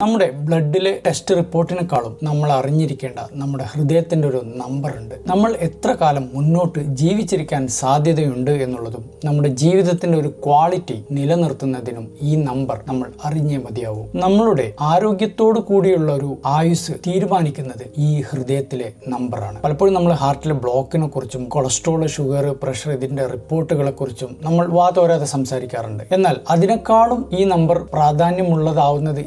നമ്മുടെ ബ്ലഡിലെ ടെസ്റ്റ് റിപ്പോർട്ടിനെക്കാളും നമ്മൾ അറിഞ്ഞിരിക്കേണ്ട നമ്മുടെ ഹൃദയത്തിന്റെ ഒരു നമ്പർ ഉണ്ട് നമ്മൾ എത്ര കാലം മുന്നോട്ട് ജീവിച്ചിരിക്കാൻ സാധ്യതയുണ്ട് എന്നുള്ളതും നമ്മുടെ ജീവിതത്തിന്റെ ഒരു ക്വാളിറ്റി നിലനിർത്തുന്നതിനും ഈ നമ്പർ നമ്മൾ അറിഞ്ഞേ മതിയാവൂ. നമ്മളുടെ ആരോഗ്യത്തോടു കൂടിയുള്ള ഒരു ആയുസ് തീരുമാനിക്കുന്നത് ഈ ഹൃദയത്തിലെ നമ്പറാണ്. പലപ്പോഴും നമ്മൾ ഹാർട്ടിലെ ബ്ലോക്കിനെ കുറിച്ചും കൊളസ്ട്രോൾ ഷുഗർ പ്രഷർ ഇതിന്റെ റിപ്പോർട്ടുകളെ കുറിച്ചും നമ്മൾ വാതോരാതെ സംസാരിക്കാറുണ്ട്. എന്നാൽ അതിനേക്കാളും ഈ നമ്പർ പ്രാധാന്യമുള്ളതാവുന്നത്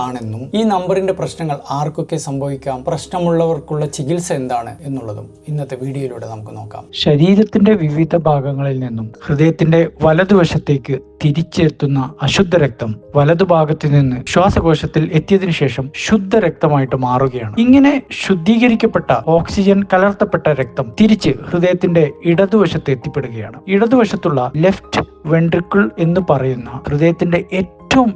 എന്തുകൊണ്ടാണെന്നും ഈ നമ്പറിന്റെ പ്രശ്നങ്ങൾ ആർക്കൊക്കെ സംഭവിക്കാം പ്രശ്നമുള്ളവർക്കുള്ള ചികിത്സ എന്താണ് എന്നുള്ളതും ഇന്നത്തെ വീഡിയോയിലൂടെ നമുക്ക് നോക്കാം. ശരീരത്തിന്റെ വിവിധ ഭാഗങ്ങളിൽ നിന്നും ഹൃദയത്തിന്റെ വലതുവശത്തേക്ക് തിരിച്ചെത്തുന്ന അശുദ്ധ രക്തം വലതുഭാഗത്തു നിന്ന് ശ്വാസകോശത്തിൽ എത്തിയതിനു ശേഷം ശുദ്ധ രക്തമായിട്ട് മാറുകയാണ്. ഇങ്ങനെ ശുദ്ധീകരിക്കപ്പെട്ട ഓക്സിജൻ കലർത്തപ്പെട്ട രക്തം തിരിച്ച് ഹൃദയത്തിന്റെ ഇടതുവശത്ത് എത്തിപ്പെടുകയാണ്. ഇടതുവശത്തുള്ള ലെഫ്റ്റ് വെൻട്രിക്കിൾ എന്ന് പറയുന്ന ഹൃദയത്തിന്റെ ഏറ്റവും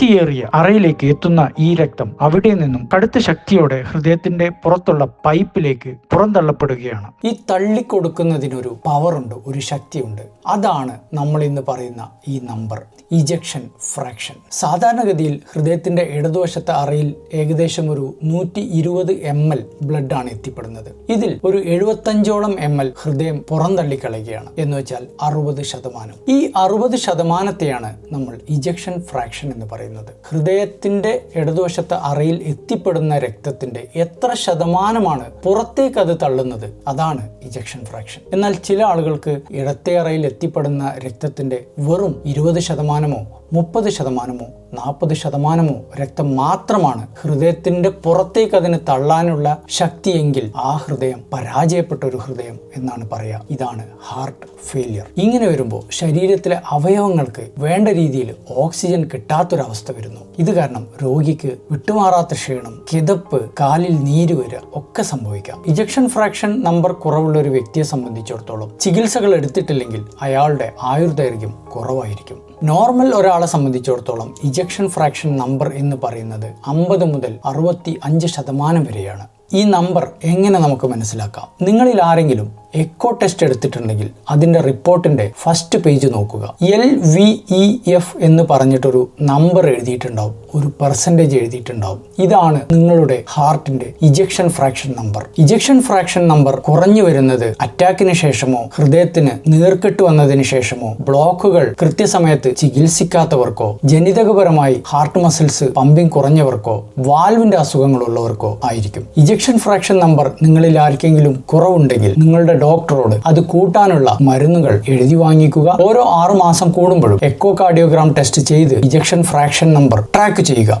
ശക്തിയേറിയ അറയിലേക്ക് എത്തുന്ന ഈ രക്തം അവിടെ നിന്നും കടുത്ത ശക്തിയോടെ ഹൃദയത്തിന്റെ പുറത്തുള്ള പൈപ്പിലേക്ക് പുറന്തള്ളപ്പെടുകയാണ്. ഈ തള്ളിക്കൊടുക്കുന്നതിനൊരു പവറുണ്ട് ഒരു ശക്തിയുണ്ട്. അതാണ് നമ്മൾ ഇന്ന് പറയുന്ന ഈ നമ്പർ ഇജക്ഷൻ ഫ്രാക്ഷൻ സാധാരണഗതിയിൽ ഹൃദയത്തിന്റെ ഇടതുവശത്തെ അറയിൽ ഏകദേശം ഒരു നൂറ്റി ഇരുപത് എം എൽ ബ്ലഡ് ആണ് എത്തിപ്പെടുന്നത്. ഇതിൽ ഒരു എഴുപത്തഞ്ചോളം എം എൽ ഹൃദയം പുറന്തള്ളിക്കളയുകയാണ്. എന്ന് വെച്ചാൽ അറുപത് ശതമാനം. ഈ അറുപത് ശതമാനത്തെയാണ് നമ്മൾ ഇജക്ഷൻ ഫ്രാക്ഷൻ എന്ന് പറയുന്നത്. ഹൃദയത്തിന്റെ ഇടതുവശത്തെ അറയിൽ എത്തിപ്പെടുന്ന രക്തത്തിന്റെ എത്ര ശതമാനമാണ് പുറത്തേക്ക് അത് തള്ളുന്നത്? അതാണ് ഇജക്ഷൻ ഫ്രാക്ഷൻ എന്നാൽ ചില ആളുകൾക്ക് ഇടത്തെ അറയിൽ എത്തിപ്പെടുന്ന രക്തത്തിന്റെ വെറും ഇരുപത് ശതമാനമോ മുപ്പത് ശതമാനമോ നാൽപ്പത് ശതമാനമോ രക്തം മാത്രമാണ് ഹൃദയത്തിന്റെ പുറത്തേക്ക് അതിന് തള്ളാനുള്ള ശക്തിയെങ്കിൽ ആ ഹൃദയം പരാജയപ്പെട്ട ഒരു ഹൃദയം എന്നാണ് പറയുക. ഇതാണ് ഹാർട്ട് ഫെയിലിയർ. ഇങ്ങനെ വരുമ്പോൾ ശരീരത്തിലെ അവയവങ്ങൾക്ക് വേണ്ട രീതിയിൽ ഓക്സിജൻ കിട്ടാത്തൊരവസ്ഥ വരുന്നു. ഇത് കാരണം രോഗിക്ക് വിട്ടുമാറാത്ത ക്ഷീണം കിതപ്പ് കാലിൽ നീര് വരിക ഒക്കെ സംഭവിക്കാം. ഇജക്ഷൻ ഫ്രാക്ഷൻ നമ്പർ കുറവുള്ള ഒരു വ്യക്തിയെ സംബന്ധിച്ചിടത്തോളം ചികിത്സകൾ എടുത്തിട്ടില്ലെങ്കിൽ അയാളുടെ ആയുർദൈർഘ്യം കുറവായിരിക്കും. നോർമൽ ഒരാളെ സംബന്ധിച്ചിടത്തോളം ഇജക്ഷൻ ഫ്രാക്ഷൻ നമ്പർ എന്ന് പറയുന്നത് അമ്പത് മുതൽ അറുപത്തി അഞ്ച് ശതമാനം വരെയാണ്. ഈ നമ്പർ എങ്ങനെ നമുക്ക് മനസ്സിലാക്കാം? നിങ്ങളിൽ ആരെങ്കിലും എക്കോ ടെസ്റ്റ് എടുത്തിട്ടുണ്ടെങ്കിൽ അതിന്റെ റിപ്പോർട്ടിന്റെ ഫസ്റ്റ് പേജ് നോക്കുക. എൽ വി ഇ എഫ് എന്ന് പറഞ്ഞിട്ടൊരു നമ്പർ എഴുതിയിട്ടുണ്ടാവും. ഒരു പെർസെന്റേജ് എഴുതിയിട്ടുണ്ടാവും. ഇതാണ് നിങ്ങളുടെ ഹാർട്ടിന്റെ ejection fraction number ejection fraction number കുറഞ്ഞു വരുന്നത് അറ്റാക്കിന് ശേഷമോ ഹൃദയത്തിന് നീർക്കെട്ട് വന്നതിന് ശേഷമോ ബ്ലോക്കുകൾ കൃത്യസമയത്ത് ചികിത്സിക്കാത്തവർക്കോ ജനിതകപരമായി ഹാർട്ട് മസിൽസ് പമ്പിംഗ് കുറഞ്ഞവർക്കോ വാൽവിന്റെ അസുഖങ്ങളുള്ളവർക്കോ ആയിരിക്കും. ഇജക്ഷൻ ഫ്രാക്ഷൻ നമ്പർ നിങ്ങളിൽ ആർക്കെങ്കിലും കുറവുണ്ടെങ്കിൽ നിങ്ങളുടെ ഡോക്ടറോട് അത് കൂട്ടാനുള്ള മരുന്നുകൾ എഴുതി വാങ്ങിക്കുക. ഓരോ ആറുമാസം കൂടുമ്പോഴും എക്കോ കാർഡിയോഗ്രാം ടെസ്റ്റ് ചെയ്ത് ഇജക്ഷൻ ഫ്രാക്ഷൻ നമ്പർ ട്രാക്ക് ചെയ്യുക.